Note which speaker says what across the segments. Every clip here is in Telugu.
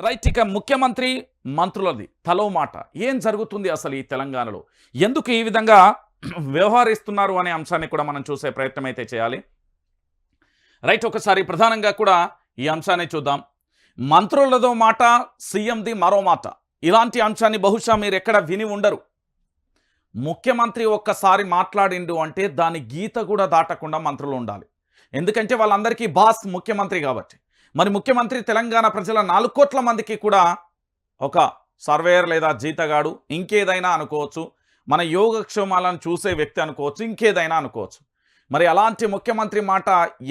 Speaker 1: రైట్ ఇక ముఖ్యమంత్రి మంత్రులది. తలో మాట. ఏం జరుగుతుంది అసలు ఈ తెలంగాణలో? ఎందుకు ఈ విధంగా వ్యవహరిస్తున్నారు అనే అంశాన్ని కూడా మనం చూసే ప్రయత్నం అయితే చేయాలి. రైట్ ఒకసారి ప్రధానంగా కూడా ఈ అంశాన్ని చూద్దాం. మంత్రులదో మాట సీఎంది మరో మాట. ఇలాంటి అంశాన్ని బహుశా మీరు ఎక్కడ విని ఉండరు. ముఖ్యమంత్రి ఒక్కసారి మాట్లాడిండు అంటే దాని గీత కూడా దాటకుండా మంత్రులు ఉండాలి. ఎందుకంటే వాళ్ళందరికీ బాస్ ముఖ్యమంత్రి కాబట్టి. మరి ముఖ్యమంత్రి తెలంగాణ ప్రజల నాలుగు కోట్ల మందికి కూడా ఒక సర్వేయర్ లేదా జీతగాడు ఇంకేదైనా అనుకోవచ్చు. మన యోగక్షేమాలను చూసే వ్యక్తి అనుకోవచ్చు ఇంకేదైనా అనుకోవచ్చు. మరి అలాంటి ముఖ్యమంత్రి మాట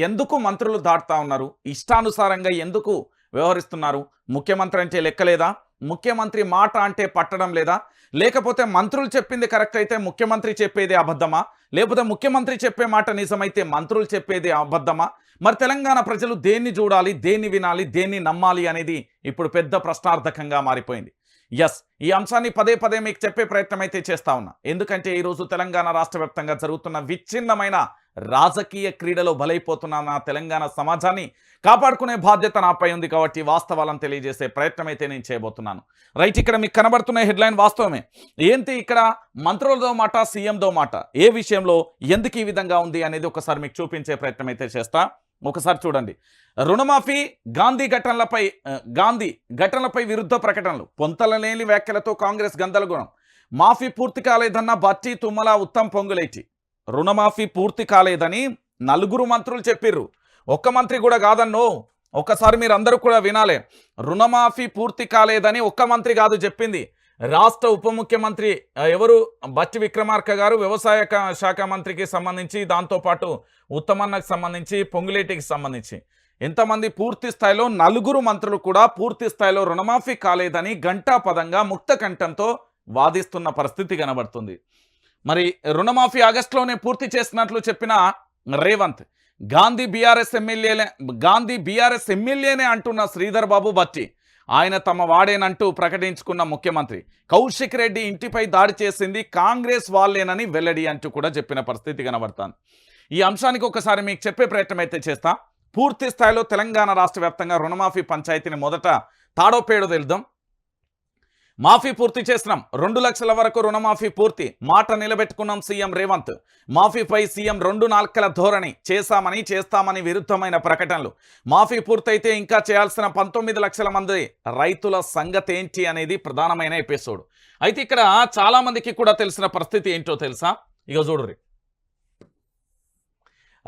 Speaker 1: ఎందుకు మంత్రులు దాటుతా ఉన్నారు? ఇష్టానుసారంగా ఎందుకు వ్యవహరిస్తున్నారు? ముఖ్యమంత్రి అంటే లెక్కలేదా ముఖ్యమంత్రి మాట అంటే పట్టడం లేదా? లేకపోతే మంత్రులు చెప్పింది కరెక్ట్ అయితే ముఖ్యమంత్రి చెప్పేది అబద్ధమా? లేకపోతే ముఖ్యమంత్రి చెప్పే మాట నిజమైతే మంత్రులు చెప్పేది అబద్ధమా? మరి తెలంగాణ ప్రజలు దేన్ని చూడాలి దేన్ని వినాలి దేన్ని నమ్మాలి అనేది ఇప్పుడు పెద్ద ప్రశ్నార్థకంగా మారిపోయింది. ఎస్ ఈ అంశాన్ని పదే పదే మీకు చెప్పే ప్రయత్నం అయితే చేస్తా ఉన్నా. ఎందుకంటే ఈరోజు తెలంగాణ రాష్ట్ర వ్యాప్తంగా జరుగుతున్న విచ్ఛిన్నమైన రాజకీయ క్రీడలో బలైపోతున్న నా తెలంగాణ సమాజాన్ని కాపాడుకునే బాధ్యత నాపై ఉంది కాబట్టి వాస్తవాలను తెలియజేసే ప్రయత్నం అయితే నేను చేయబోతున్నాను. రైట్ ఇక్కడ మీకు కనబడుతున్న హెడ్లైన్ వాస్తవమే. ఏంటి ఇక్కడ మంత్రులతో మాట సీఎంతో మాట ఏ విషయంలో ఎందుకు ఈ విధంగా ఉంది అనేది ఒకసారి మీకు చూపించే ప్రయత్నం అయితే చేస్తా. ఒకసారి చూడండి. రుణమాఫీ గాంధీ ఘటనలపై గాంధీ ఘటనలపై విరుద్ధ ప్రకటనలు. పొంతలలేని వ్యాఖ్యలతో కాంగ్రెస్ గందరగోళం. మాఫీ పూర్తి కాలేదన్న బట్టి తుమ్మల ఉత్తమ్ పొంగులేటి. రుణమాఫీ పూర్తి కాలేదని నలుగురు మంత్రులు చెప్పిర్రు. ఒక్క మంత్రి కూడా కాదన్నో ఒక్కసారి మీరు అందరూ కూడా వినాలే. రుణమాఫీ పూర్తి కాలేదని ఒక్క మంత్రి కాదు చెప్పింది. రాష్ట్ర ఉప ముఖ్యమంత్రి ఎవరు? బట్టి విక్రమార్క గారు వ్యవసాయ శాఖ మంత్రికి సంబంధించి దాంతోపాటు ఉత్తమన్నకు సంబంధించి పొంగులేటికి సంబంధించి. ఎంతమంది పూర్తి స్థాయిలో నలుగురు మంత్రులు కూడా పూర్తి స్థాయిలో రుణమాఫీ కాలేదని గంటా పదంగా ముక్త కంఠంతో వాదిస్తున్న పరిస్థితి కనబడుతుంది. మరి రుణమాఫీ ఆగస్టులోనే పూర్తి చేసినట్లు చెప్పిన రేవంత్ గాంధీ బీఆర్ఎస్ ఎమ్మెల్యేలే గాంధీ బీఆర్ఎస్ ఎమ్మెల్యేనే అంటున్న శ్రీధర్ బాబు బట్టి ఆయన తమ వాడేనంటూ ప్రకటించుకున్న ముఖ్యమంత్రి కౌశిక్ రెడ్డి ఇంటిపై దాడి చేసింది కాంగ్రెస్ వాళ్ళేనని వెల్లడి అంటూ కూడా చెప్పిన పరిస్థితి కనబడుతుంది. ఈ అంశానికి ఒకసారి మీకు చెప్పే ప్రయత్నం అయితే చేస్తా. పూర్తి స్థాయిలో తెలంగాణ రాష్ట్ర వ్యాప్తంగా రుణమాఫీ పంచాయతీని మొదట తాడోపేడు తెలుద్దాం. మాఫీ పూర్తి చేసినాం. రెండు లక్షల వరకు రుణమాఫీ పూర్తి. మాట నిలబెట్టుకున్నాం సీఎం రేవంత్. మాఫీపై సీఎం రెండు నాల్కల ధోరణి. చేశామని చేస్తామని విరుద్ధమైన ప్రకటనలు. మాఫీ పూర్తయితే ఇంకా చేయాల్సిన పంతొమ్మిది లక్షల మంది రైతుల సంగతి ఏంటి అనేది ప్రధానమైన ఎపిసోడ్. అయితే ఇక్కడ చాలా మందికి కూడా తెలిసిన పరిస్థితి ఏంటో తెలుసా? ఇక చూడు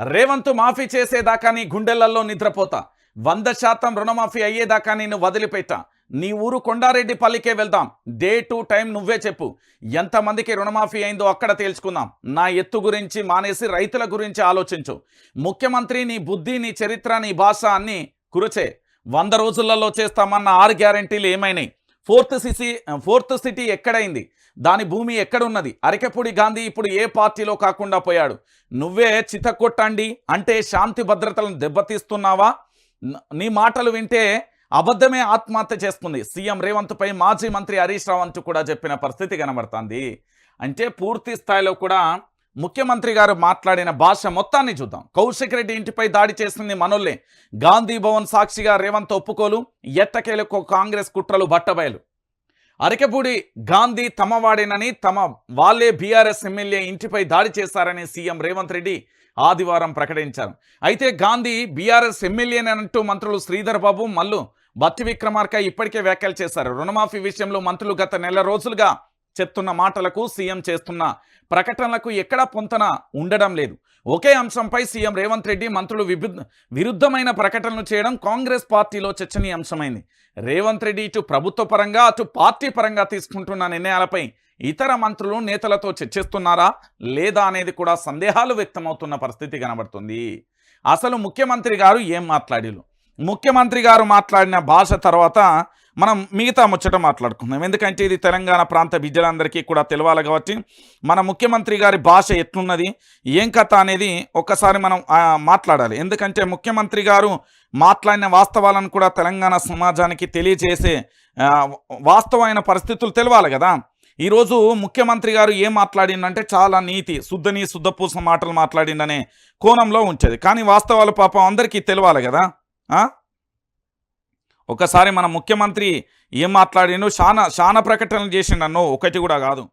Speaker 1: రేవంత్ మాఫీ చేసేదాకా నీ గుండెలలో నిద్రపోతా. వంద శాతం రుణమాఫీ అయ్యేదాకా నేను వదిలిపెట్టా. నీ ఊరు కొండారెడ్డి పల్లికే వెళ్దాం. డే టు టైం నువ్వే చెప్పు. ఎంతమందికి రుణమాఫీ అయిందో అక్కడ తేల్చుకుందాం. నా ఎత్తు గురించి మానేసి రైతుల గురించి ఆలోచించు. ముఖ్యమంత్రి నీ బుద్ధి నీ చరిత్ర నీ భాష అన్ని కురుచే. వంద రోజులలో చేస్తామన్న ఆరు గ్యారంటీలు ఏమైనాయి? ఫోర్త్ సిటీ ఫోర్త్ సిటీ ఎక్కడైంది? దాని భూమి ఎక్కడున్నది? అరకెపూడి గాంధీ ఇప్పుడు ఏ పార్టీలో కాకుండా పోయాడు? నువ్వే చితకొట్టండి అంటే శాంతి భద్రతలను దెబ్బతీస్తున్నావా? నీ మాటలు వింటే అబద్ధమే ఆత్మహత్య చేస్తుంది. సీఎం రేవంత్పై మాజీ మంత్రి హరీష్ రావు అంటూ కూడా చెప్పిన పరిస్థితి కనబడుతుంది. అంటే పూర్తి స్థాయిలో కూడా ముఖ్యమంత్రి గారు మాట్లాడిన భాష మొత్తాన్ని చూద్దాం. కౌశిక్ రెడ్డి ఇంటిపై దాడి చేసింది మనోళ్ళే. గాంధీ భవన్ సాక్షిగా రేవంత్ ఒప్పుకోలు. ఎట్టకేలకు కాంగ్రెస్ కుట్రలు బట్టబయలు. అరకెపూడి గాంధీ తమవాడేనని తమ వాళ్ళే బీఆర్ఎస్ ఎమ్మెల్యే ఇంటిపై దాడి చేశారని సీఎం రేవంత్ రెడ్డి ఆదివారం ప్రకటించారు. అయితే గాంధీ బీఆర్ఎస్ ఎమ్మెల్యేనంటూ మంత్రులు శ్రీధర్ బాబు మల్లు బత్తి విక్రమార్క ఇప్పటికే వ్యాఖ్యలు చేశారు. రుణమాఫీ విషయంలో మంత్రులు గత నెల రోజులుగా చెప్తున్న మాటలకు సీఎం చేస్తున్న ప్రకటనలకు ఎక్కడా పొంతన ఉండడం లేదు. ఒకే అంశంపై సీఎం రేవంత్ రెడ్డి మంత్రులు విరుద్ధమైన ప్రకటనలు చేయడం కాంగ్రెస్ పార్టీలో చర్చనీయాంశమైంది. రేవంత్ రెడ్డి ఇటు ప్రభుత్వ పరంగా అటు పార్టీ పరంగా తీసుకుంటున్న నిర్ణయాలపై ఇతర మంత్రులు నేతలతో చర్చిస్తున్నారా లేదా అనేది కూడా సందేహాలు వ్యక్తమవుతున్న పరిస్థితి కనబడుతుంది. అసలు ముఖ్యమంత్రి గారు ఏం మాట్లాడిలు ముఖ్యమంత్రి గారు మాట్లాడిన భాష తర్వాత మనం మిగతా ముచ్చట మాట్లాడుకుందాం. ఎందుకంటే ఇది తెలంగాణ ప్రాంత బిడ్డలందరికీ కూడా తెలవాలి కాబట్టి మన ముఖ్యమంత్రి గారి భాష ఎట్లున్నది ఏం కథ అనేది ఒక్కసారి మనం మాట్లాడాలి. ఎందుకంటే ముఖ్యమంత్రి గారు మాట్లాడిన వాస్తవాలను కూడా తెలంగాణ సమాజానికి తెలియజేసే వాస్తవమైన పరిస్థితులు తెలవాలి కదా. ఈరోజు ముఖ్యమంత్రి గారు ఏం మాట్లాడిందంటే చాలా నీతి శుద్ధని శుద్ధపూస మాటలు మాట్లాడిందనే కోణంలో ఉంచేది. కానీ వాస్తవాలు పాపం అందరికీ తెలవాలి కదా? ఒకసారి మన ముఖ్యమంత్రి ఏం మాట్లాడిండు చాలా చాలా ప్రకటనలు చేసిండన్నో ఒకటి కూడా కాదు.